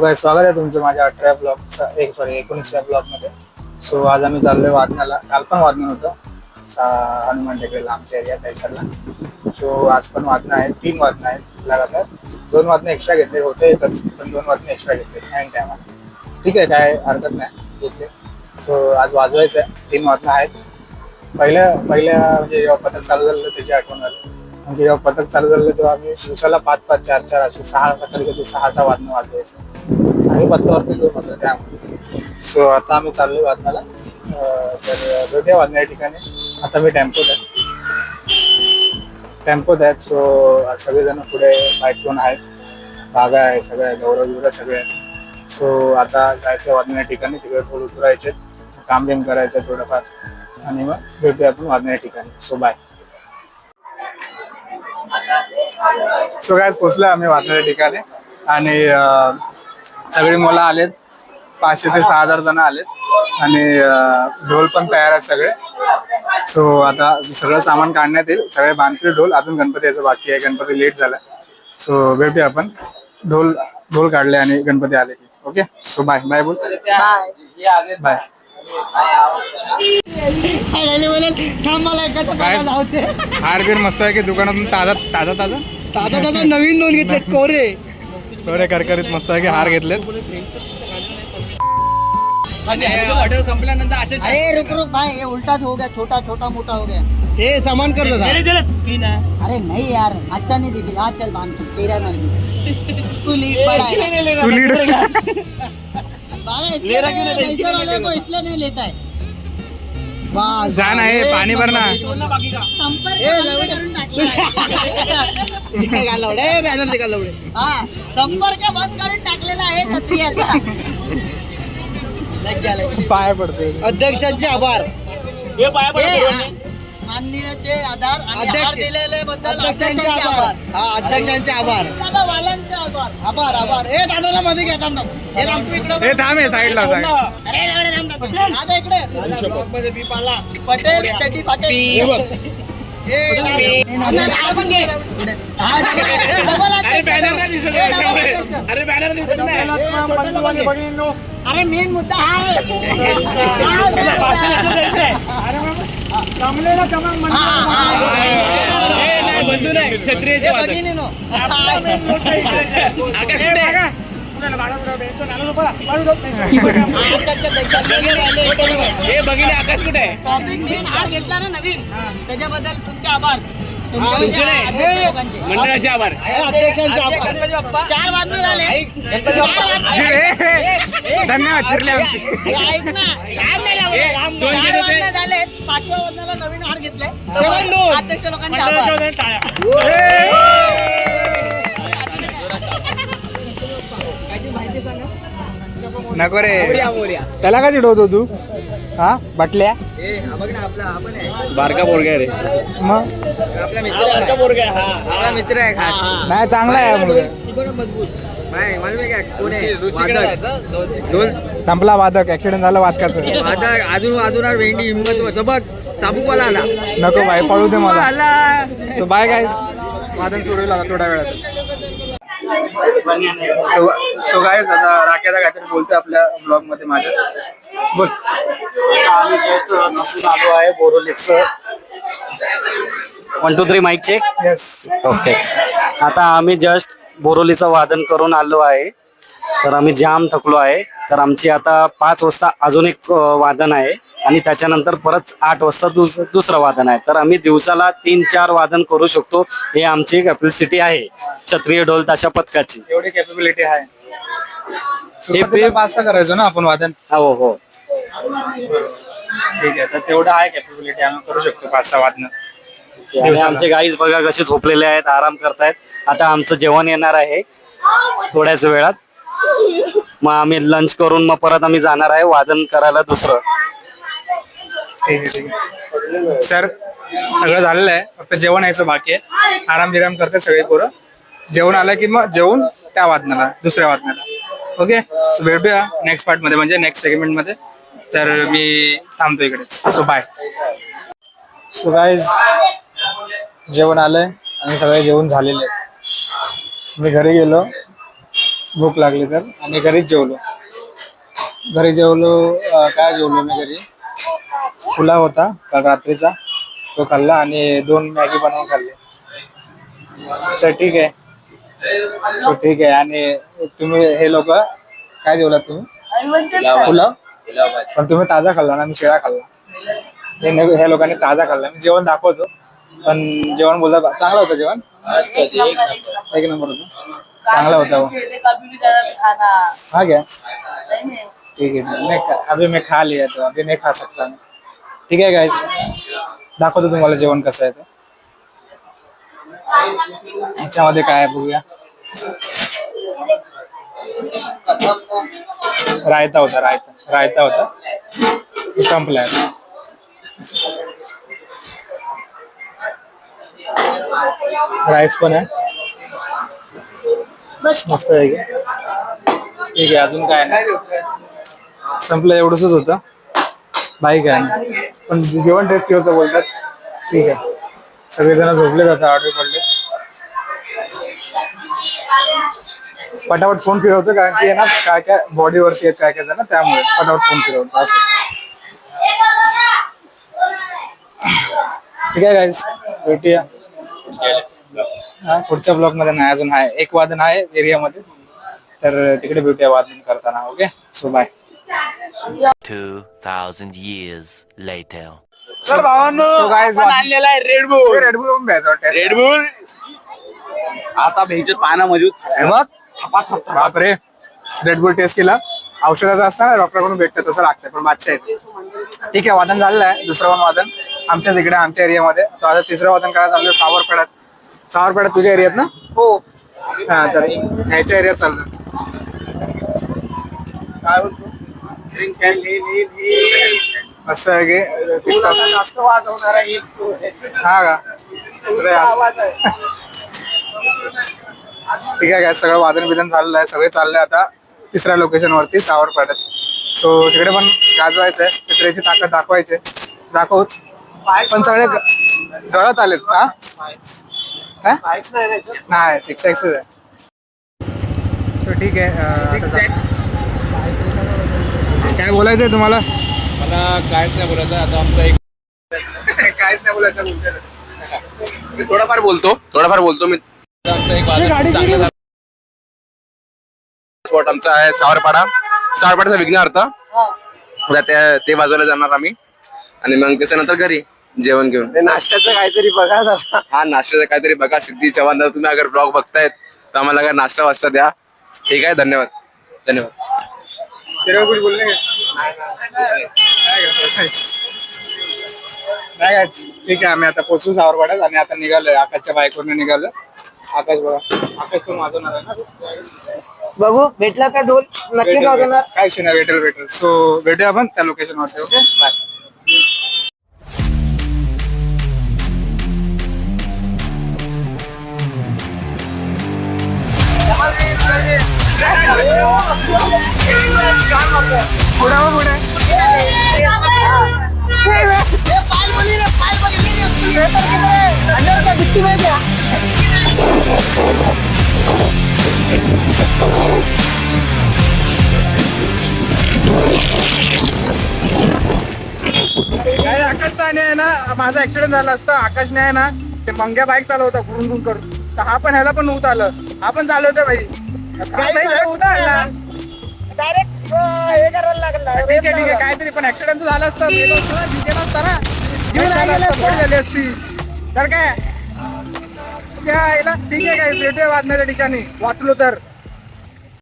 So काय स्वागत आहे तुमचं माझ्या अठरा ब्लॉगचा एक सॉरी एकोणीसव्या ब्लॉगमध्ये सो आज आम्ही चाललोय वादनाला. काल पण वादन होतं. हनुमान टेकडीला आमच्या एरिया त्या साईडला सो आज पण वादनं आहेत तीन वादनं आहेत लगातार. दोन वादनं एक्स्ट्रा घेतले होते एकच पण दोन वादनं एक्स्ट्रा घेतले ऐन टायमाला ठीक आहे काय हरकत नाही. घेतले सो आज वाजवायचं आहे तीन वादनं आहेत. पहिल्या पहिल्या म्हणजे जेव्हा पथक चालू झालं त्याची आठवण झाली. म्हणजे जेव्हा पथक चालू झालं तेव्हा आम्ही दिवसाला पाच पाच चार चार असे सहा पथक घेतले सहा सहा वादनं वाजवायचं. आणि पथकावरती त्यामुळे सो आता आम्ही चाललोय वादनाला. तर भेटूया वादना या ठिकाणी. आता मी टेम्पोत आहे. टेम्पोत आहेत सो सगळेजण पुढे बाईक घेऊन आहेत. बागा आहे सगळ्या गौरव बिवरं सगळे. आहेत सो आता जायचं वादना ठिकाणी. तिकडे थोडं उतरायचे. काम बिम करायचं थोडंफार. आणि मग भेटूया आपण वाजण्या ठिकाणी. सो बाय सो काय पोचलो आम्ही वाजण्याच्या ठिकाणी. आणि सगळी मुलं आलेत. पाचशे ते सहा हजार जण आलेत. आणि ढोल पण तयार आहेत सगळे. सो आता सगळं सामान काढण्यात येईल. सगळे बांधतील ढोल. अजून गणपती यायचं बाकी आहे. गणपती लेट झाला सो भेटूया आपण. ढोल ढोल काढले आणि गणपती आले की. ओके सो बाय बाय बोल. बाय हार बीर मस्त आहे की दुकानातून ताजा ताजा ताजा? ताजा ताजा नवीन नोंद घेतलेत. कोरे. थोडे करकरीत मस्त आहे की हार घेतलेत. ऑर्डर संपल्यानंतर असे अरे रुक रुक भाई ये उल्टा हो गया छोटा छोटा मोटा हो गया. हे सामान कर दादा अरे नहीं यार अच्छा नहीं दिखी आज चल बांध तू तेरा मर्जी तू लीक बड़ा है तू लीड. बाबा, इसलिए नहीं- ऐसा वाले को इसलिए नहीं लेता है जा ना, हे पाणी भर ना. संपर्क बंद करून टाकला हा संपर्क बंद करून टाकलेला आहे क्षत्रियाचा लग गेलं. पाय पडते अध्यक्षांचे आभार. माननीयचे आधार दिलेले बद्दल अध्यक्षांचे आभार. हा अध्यक्षांचे आभार. दादा वालांचे आभार. आभार आभार. ए दादाला मध्ये घ्या थांब थांब. हे थांब तू इकडं हे थांब हे साईडला साईड. अरे लवडे थांब थांब थांब. दादा इकडे पटेल स्टडी पाटील ए, दादा, हार पण घे. हार पण घे. डबल अध्यक्ष. ए, डबल अध्यक्ष. अरे मेन मुद्दा हा आहे हा main मुद्दा आहे. हा, भगिनीनो. टॉपिक मेन हार घेतला ना नवीन. त्याच्याबद्दल तुमचे आभार. म्हणजे. मंडळाचे आभार. अध्यक्षांचे आभार. चार वाजले झाले. धन्यवाद फिरले आमची. झाले. पाचव्या वाजल्याला नवीन हार घेतलाय. अध्यक्ष लोकांचे आभार. नको रे. त्याला का चिडवतो तू? हा? बाटल्या? बारका बोरगा रे. मग? आपला मित्र आहे. खास. नाही चांगला आहे हा मुलगा. संपला वादक. ऍक्सिडेंट झाला वादकाचं. आता अजून वाजवणार भेंडी हिंमत बघ चाबूकवाला आला. नको बाय पळू दे मला. आला. सो बाय गाईज वादन सोडून आता थोड्या वेळात सो गाईज आता राख्याचा काहीतरी बोलतोय आपल्या ब्लॉगमध्ये माझ्या बोल. आम्ही just नसून आलो आहे बोरोलीचं one two three mike check yes okay आता आम्ही जस्ट बोरोलीचं वादन करून आलो आहे. तर आम्ही जाम थकलो आहे. तर आमची आता पाच वाजता अजून एक अं, वादन आहे. आणि त्याच्यानंतर परत आठ वाजता दुस दुसरं वादन आहे. तर आम्ही दिवसाला तीन चार वादन करू शकतो. हे आमची कॅपॅसिटी आहे. क्षत्रिय ढोल ताशा पथकाची. एवढी कॅपेबिलिटी आहे. करायचो ना आपण वादन. हो हो. ठीक आहे तर तेवढं आहे कॅपेबिलिटी आम्ही करू शकतो पाच सहा वादन. आमचे गाईज बघा कसे झोपलेले आहेत आराम करतायत. आता आमचं जेवण येणार आहे थोड्याच वेळात. मग आम्ही लंच करून मग परत आम्ही जाणार आहे वादन करायला दुसरं. ठीक आहे ठीक आहे सर सगळं झालेलं आहे. फक्त जेवण यायचं बाकी आहे. आराम बिराम करते सगळे पोरं. जेवण आलं की मग जेवून त्या वादनाला दुसऱ्या वादनाला. ओके सो भेटूया नेक्स्ट पार्टमध्ये म्हणजे नेक्स्ट सेगमेंटमध्ये. तर मी थांबतो इकडेच. सो बाय सो गाईज जेवण आलंय आणि सगळे जेवण झालेले मी घरी गेलो. भूक लागली तर. आणि घरीच जेवलो. घरी जेवलो काय जेवलो मी घरी? पुलाव होता काल रात्रीचा. तो खाल्ला आणि दोन मॅगी बनवून खाल्ले. सर ठीक आहे. सो ठीक आहे. आणि तुम्ही हे लोक काय जेवलात तुम्ही? पुलाव पण तुम्ही ताजा खाल्ला ना मी शिळा खाल्ला. हे लोकांनी ताजा खाल्ला. मी जेवण दाखवतो. पण जेवण बोलता चांगलं होतं जेवण? एक नंबर होतं. चांगला होता. हाँ क्या में ठीक है मैं खा- अभी मैं खा लिया तो. अभी नहीं खा सकता मैं. ठीक आहे गाईस दाखवतो तुम्हाला जेवण कसं आहे ते. ह्याच्यामध्ये काय आहे बघूया. रायता होता रायता. रायता होता. संपलाय. राईस पण आहे. मस्त आहे की. ठीक आहे अजून काय नाही. संपलं एवढंच होतं. बाईक आहे पण जेवण टेस्टी होतं बोलतात. ठीक आहे. सगळेजण झोपले जातात ऑर्डर पडले पटापट फोन फिरवतो कारण की ना काय काय बॉडीवरती आहेत काय काय जण त्यामुळे पटापट फोन फिरवतो असं. ठीक आहे गाईस भेटूया. हा पुढच्या ब्लॉकमध्ये नाही अजून आहे. एक वादन आहे एरियामध्ये तर तिकडे भेटूया वादन करताना okay so bye 2,000 years later. Sir भावांनो आणलेला आहे रेडबुल रेड बुल प्यायचं वाटतं. रेडबुल आता भेजत पानामध्ये हे बघ. बापरे. रेड बुल टेस्ट केला. औषधाचं असतं ना डॉक्टरकडून भेटतं तसं लागतं पण बादशा येते ठीक आहे वादन झालेलं आहे. दुसरं पण वादन. आमच्याच इकडे आमच्या एरियामध्ये तो आता तिसरं वादन करायला चाललं सावरपेड्यात सावरपेड्यात तुझ्या एरियात ना? हो. हा तर ह्याच्या एरियात चाललं काय बोलतो? असं आहे जास्त एक हा का? अरे. ठीक आहे काय सगळं वादन बिदन झालेलं आहे सगळे चालले आता तिसऱ्या लोकेशन वरती सावरपाड्यात. सो तिकडे पण गाजवायचंय चित्रेची ताकद दाखवायची. दाखवूच. पण सगळे ग- गळत आलेत का? काय? नाही सिक्स एक्स आहे. सो ठीक आहे काय बोलायचंय तुम्हाला? मला कायच नाही बोलायचं. आता आमचा एक काहीच नाही बोलायचं बोलतोय. मी थोडाफार बोलतो. थोडाफार बोलतो मी. आमचा एक वादन चांगला झाला. स्पॉट आमचा आहे सावरपाडा. सावरपाड्याचा विघ्नार्थ आता त्या ते बाजूला जाणार आम्ही. आणि मग त्याच्यानंतर घरी जेवण घेऊन. नाश्त्याचं काहीतरी बघा जरा. हा नाश्त्याचं काहीतरी बघा. सिद्धी चव्हाण दादा, तुम्ही अगर ब्लॉग बघतायत तर आम्हाला काय नाश्ता वाश्ता द्या. ठीक आहे धन्यवाद. धन्यवाद. तेरे को कुछ बोलने? नाही ठीक आहे आम्ही आता पोचू सावरवाड्यात आणि आता निघालोय. आकाशच्या बायकोने निघालो आकाश बघा. आकाश पण वाजवणार आहे ना? बघू भेटला का ढोल? नक्की भेटेल, वाजवणार. भेटेल. काय नाही भेटेल भेटेल. सो भेटूया आपण त्या लोकेशन वरती ओके बाय पुढे पुढे काय आकाशचा आहे ना माझा ऍक्सिडेंट झाला असता. आकाशने आहे ना ते मंग्या बाईक चालवता गुरून करून. तर हा पण ह्याला पण नव्हतं आलं. हा पण चालवतोय भाई हा बाई ठीक आहे ठीक आहे. काहीतरी पण ऍक्सिडेंट झालं असतं. ना जिंकेला असता ना आला झाली असती तर काय? ठीक आहे काय भेटूया वाचण्याच्या ठिकाणी. वाचलो तर.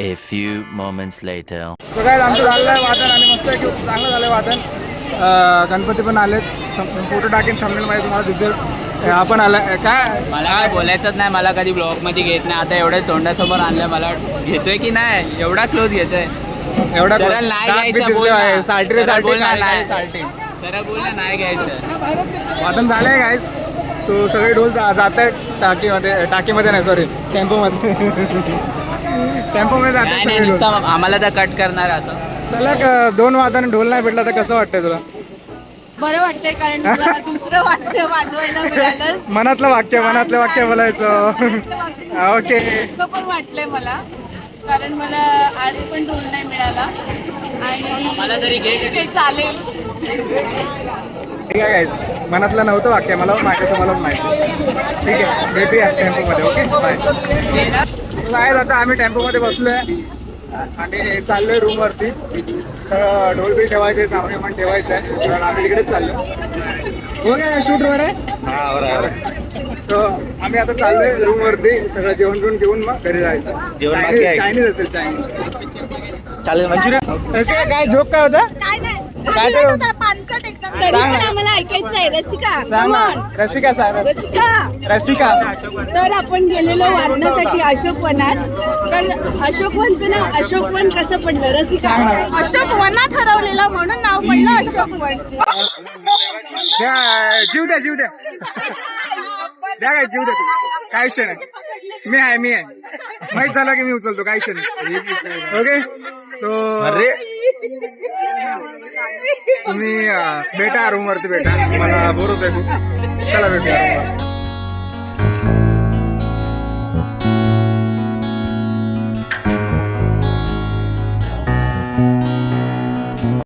A few moments later. तो काय आमचं झालेलं आहे वादन आणि मस्त की चांगलं झालंय वादन. अं, गणपती पण आलेत. फोटो टाकेन थंबनेल मध्ये तुम्हाला दिसेल. अं, आपण आलाय काय? मला काय बोलायचंच नाही. मला कधी ब्लॉगमध्ये घेत नाही. आता एवढ्या तोंडासमोर आणलं मला घेतोय की नाही? एवढा क्लोज घेतोय. एवढा सरळ नाही दात बी घ्यायचं दिसले बोल ना. आहे. साल्टी रे सरळ साल्टी बोल ना, काळी काळी नाही. साल्टी जरा बोल ना नाही घ्यायचं. वादन झालंय काय सो सगळे ढोल जा- जात आहेत टाकीमध्ये टाकीमध्ये नाही सॉरी टेम्पोमध्ये. टेम्पोमध्ये जात नाही नाही नुसतं आम्हाला तर कट करणार असं. चला क- दोन वादन ढोल नाही भेटला तर कसं वाटतंय तुला? बरं वाटतंय कारण दुसरं वाद्य वाजवायला मिळालं. मनातलं वाक्य मनातलं वाक्य बोलायचं. ओके पण वाटलंय मला. कारण मला आज पण टोल नाही मिळाला. आणि मला तरी घे चालेल. ठीक आहे guys. मनातलं नव्हतं वाक्य मला पण माहिती तुम्हाला पण माहिती. ठीक आहे भेटूया टेम्पोमध्ये ओके? बाय आहेत आता आम्ही टेम्पोमध्ये बसलोय. आणि चाललोय रूम वरती सगळं ढोल बी ठेवायचं सामने पण ठेवायचं आहे आम्ही तिकडेच चाललो हो काय शूट वर आहे तर आम्ही आता चाललोय रूम वरती सगळं जेवण बिवण घेऊन मग घरी जायचं. चायनीज चायनीज असेल चायनीज चालेल मंचुरियन? काय झोप काय होता? काय नाही. काय ते- होता, पानसट एकदम तरी सांग. पण ना. आम्हाला ऐकायचं आहे. रसिका सांग ना. रसिका सांग. रसिका. रसिका. तर आपण गेलेलो वाचण्यासाठी अशोकवनात तर अशोकवनचं नाव अशोकवन कसं पडलं? रसिका. अशोक वनात हरवलेलं म्हणून नाव पडलं अशोकवन द्या जीव द्या जीव द्या. द्या काय जीव द्या तू काय विषय नाही. मी आहे मी आहे. माहीत झालं की मी उचलतो काय विषय नाही. ओके? सो तुम्ही अं, भेटा रूम वरती भेटा. मला बोर होतोय खूप. चला भेटूया.